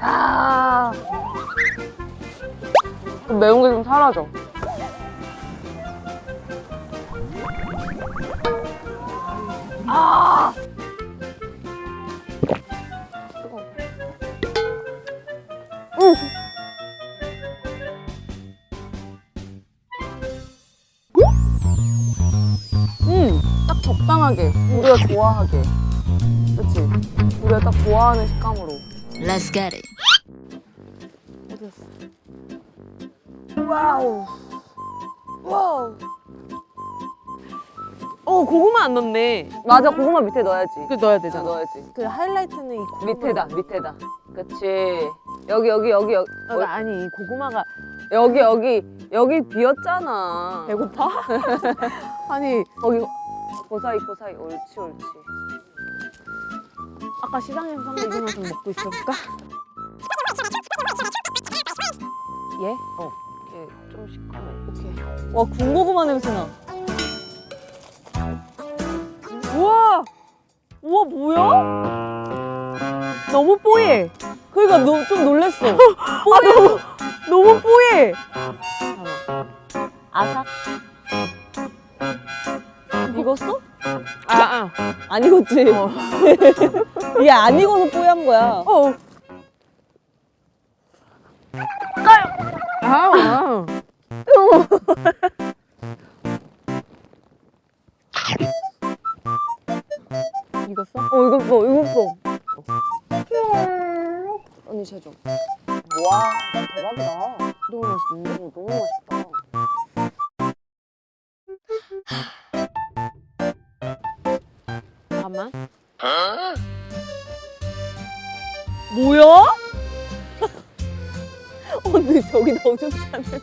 아. 매운 게 좀 사라져. 아. 음. 음. 딱 적당하게 우리가 좋아하게. 그렇지? 우리가 딱 좋아하는 식감으로. Let's get it. 와우. 와우. 어, 고구마 안 넣네. 맞아, 고구마 밑에 넣어야지. 그 넣어야 어, 되잖아. 넣어야지. 그 하이라이트는 이 고구마. 밑에다, 밑에다. 그치. 여기, 여기, 여기, 여기. 아, 어, 아니 이 고구마가 여기, 여기, 여기 비었잖아. 배고파? 아니 거기, 고사이, 고사이. 옳지, 옳지. 아까 시장에서 산 거 이거만 좀 먹고 있어볼까? 얘? 어. 얘 좀 시커매. 오케이. 와 군고구마 냄새 나. 우와. 우와 뭐야? 너무 뽀얘. 그러니까 너, 좀 놀랬어. 뽀얘. 너무, 너무 뽀얘. 아삭. 익었어? 아, 아. 안 익었지? 이게 안 익어서 뽀얀 거야. 어. 아, 아. 익었어? 어, 이거 이거 언니 제조. 와, 대박이다. 너무 맛있는데? 어, 너무 맛있다. 잠깐만. 뭐야? 어, 근데 저기 넣어주지 않는데.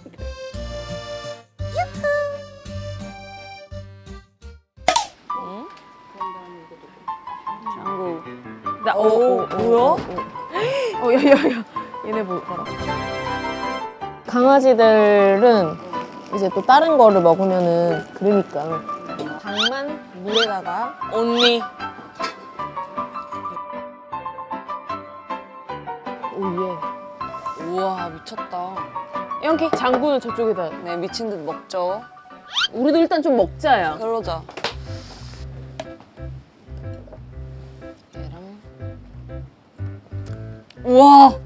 장구. 나, 어, 어, 뭐야? 어, 야, 야, 야. 얘네 뭐, 봐라. 강아지들은 이제 또 다른 거를 먹으면은 그러니까 당만 물에다가 언니. 오예 우와, 미쳤다. 이렇게 장구는 저쪽에다 네, 미친 듯 먹죠. 우리도 일단 좀 먹자야 그러자. 얘랑. 우와.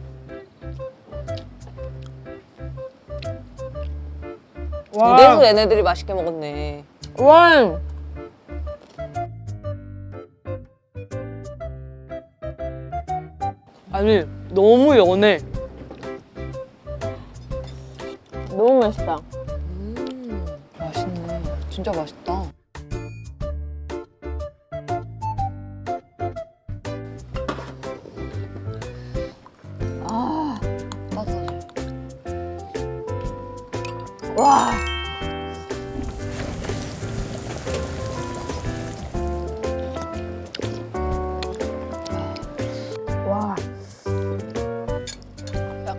이래서 얘네들이 맛있게 먹었네. 와 아니, 너무 연해. 너무 맛있다 음, 맛있네. 진짜 맛있다. 아, 와.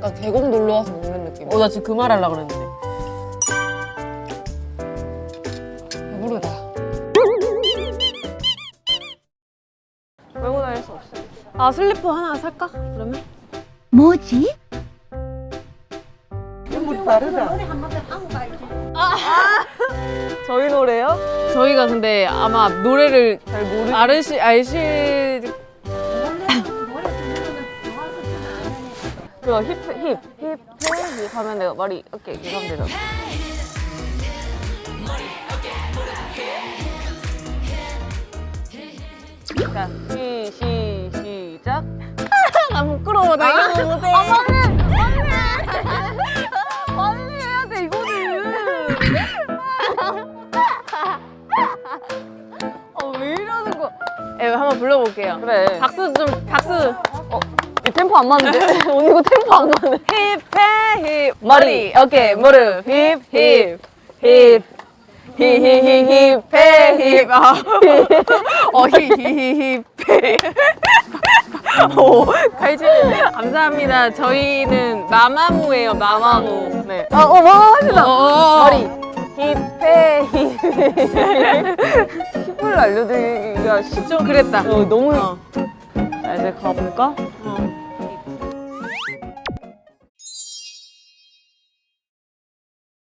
약간 계곡 놀러 와서 먹는 느낌. 어, 나 지금 그 말 하려고 그랬는데. 배부르다. 빼고 다닐 수 없어. 아, 슬리퍼 하나 살까? 그러면? 뭐지? 저희 노래요? 저희가 근데 아마 노래를 잘 모르 알으시 알시 그거 힙힙힙 힙 힙 하면 내가 말이 이렇게 하면 되잖아. 자, 시, 시, 시작. 나 부끄러워. 나 이런 거 못해. 아, 맞네. 맞네. 맞네. 해야 돼, 이거는. 어, 왜 이러는 거? 에, 한번 불러볼게요. 그래. 박수 좀, 박수. 이 템포 안 맞는데? 언니 이거 템포 안 맞네. 힙해, 힙. 머리, 어깨, 무릎, 힙, 힙. 힙. 히히히 힙해, 힙. 아. 어, 히히히 힙해. 오, 칼질. 감사합니다. 저희는 마마무예요, 마마무. 네. 아, 어, 뭐 하시다. 어, 머리. 힙해, 힙. 힙을 알려드리기가 쉽 좀 그랬다. 어, 너무. 어. 자, 이제 가볼까?